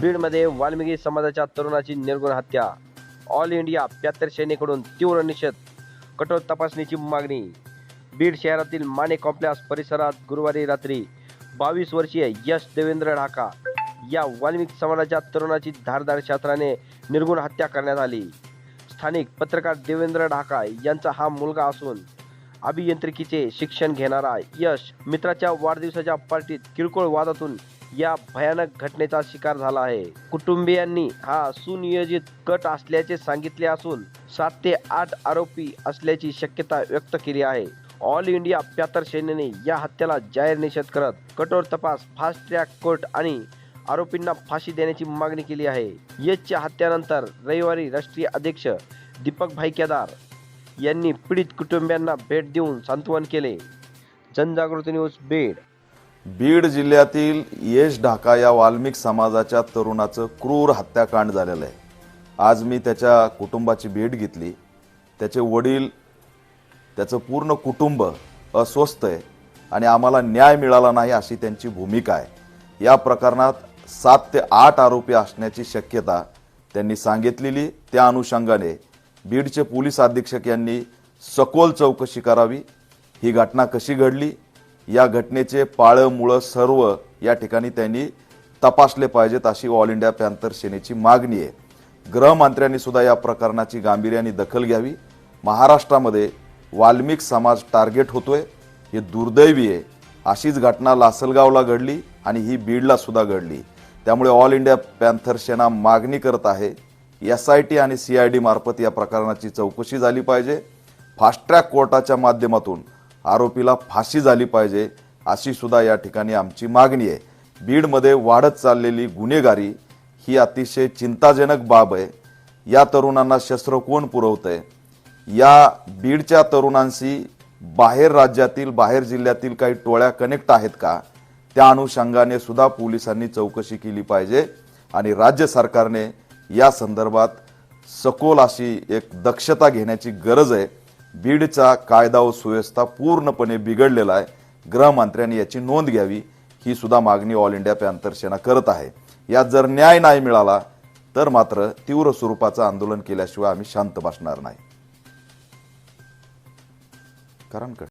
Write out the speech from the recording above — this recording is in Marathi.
बीडमध्ये वाल्मिकी समाजाच्या तरुणाची निर्गुण हत्या. ऑल इंडिया प्यात्तर सेनेकडून तीव्र निषेध. कठोर तपासणीची मागणी. बीड शहरातील माने कॉम्प्लेक्स परिसरात गुरुवारी रात्री बावीस वर्षीय यश देवेंद्र ढाका या वाल्मिकी समाजाच्या तरुणाची धारदार शास्त्राने निर्गुण हत्या करण्यात आली. स्थानिक पत्रकार देवेंद्र ढाका यांचा हा मुलगा असून अभियांत्रिकीचे शिक्षण घेणारा यश मित्राच्या वाढदिवसाच्या पार्टीत किरकोळ वादातून या भयानक घटनेचा शिकार झाला आहे. कुटुंबियांनी हा सुनियोजित कट असल्याचे सांगितले असून सात ते आठ आरोपी असल्याची शक्यता व्यक्त केली आहे. ऑल इंडिया प्यातर सेनेने या हत्येला जाहीर निषेध करत कठोर तपास फास्ट ट्रॅक कोर्ट आणि आरोपींना फाशी देण्याची मागणी केली आहे. यशच्या हत्यानंतर रविवारी राष्ट्रीय अध्यक्ष दीपक भाई केदार यांनी पीडित कुटुंबियांना भेट देऊन सांत्वन केले. जनजागृती न्यूज बीड. बीड जिल्ह्यातील यश ढाका या वाल्मिक समाजाच्या तरुणाचं क्रूर हत्याकांड झालेलं आहे. आज मी त्याच्या कुटुंबाची भेट घेतली. त्याचे वडील त्याचं पूर्ण कुटुंब अस्वस्थ आहे आणि आम्हाला न्याय मिळाला नाही अशी त्यांची भूमिका आहे. या प्रकरणात सात ते आठ आरोपी असण्याची शक्यता त्यांनी सांगितलेली. त्या अनुषंगाने बीडचे पोलीस अधीक्षक यांनी सखोल चौकशी करावी. ही घटना कशी घडली? या घटनेचे पाळं मुळं सर्व या ठिकाणी त्यांनी तपासले पाहिजेत अशी ऑल इंडिया पॅन्थर सेनेची मागणी आहे. गृहमंत्र्यांनी सुद्धा या प्रकरणाची गांभीर्याने दखल घ्यावी. महाराष्ट्रामध्ये वाल्मिक समाज टार्गेट होतोय. हे दुर्दैवी आहे. अशीच घटना लासलगावला घडली आणि ही बीडला सुद्धा घडली. त्यामुळे ऑल इंडिया पॅन्थर सेना मागणी करत आहे. एस आय टी आणि सी आय डी मार्फत या प्रकरणाची चौकशी झाली पाहिजे. फास्ट ट्रॅक कोर्टाच्या माध्यमातून आरोपीला फाशी झाली पाहिजे अशी सुद्धा या ठिकाणी आमची मागणी आहे. बीडमध्ये वाढत चाललेली गुन्हेगारी ही अतिशय चिंताजनक बाब आहे. या तरुणांना शस्त्र कोण पुरवतंय? या बीडच्या तरुणांशी बाहेर राज्यातील बाहेर जिल्ह्यातील काही टोळ्या कनेक्ट आहेत का? त्या अनुषंगाने सुद्धा पोलिसांनी चौकशी केली पाहिजे आणि राज्य सरकारने या संदर्भात सखोल अशी एक दक्षता घेण्याची गरज आहे. बीडचा कायदा व सुव्यवस्था पूर्णपणे बिघडलेला आहे. गृहमंत्र्यांनी याची नोंद घ्यावी ही सुद्धा मागणी ऑल इंडिया पॅन्थर सेना करत आहे. यात जर न्याय नाही मिळाला तर मात्र तीव्र स्वरूपाचं आंदोलन केल्याशिवाय आम्ही शांत बसणार नाही. कारण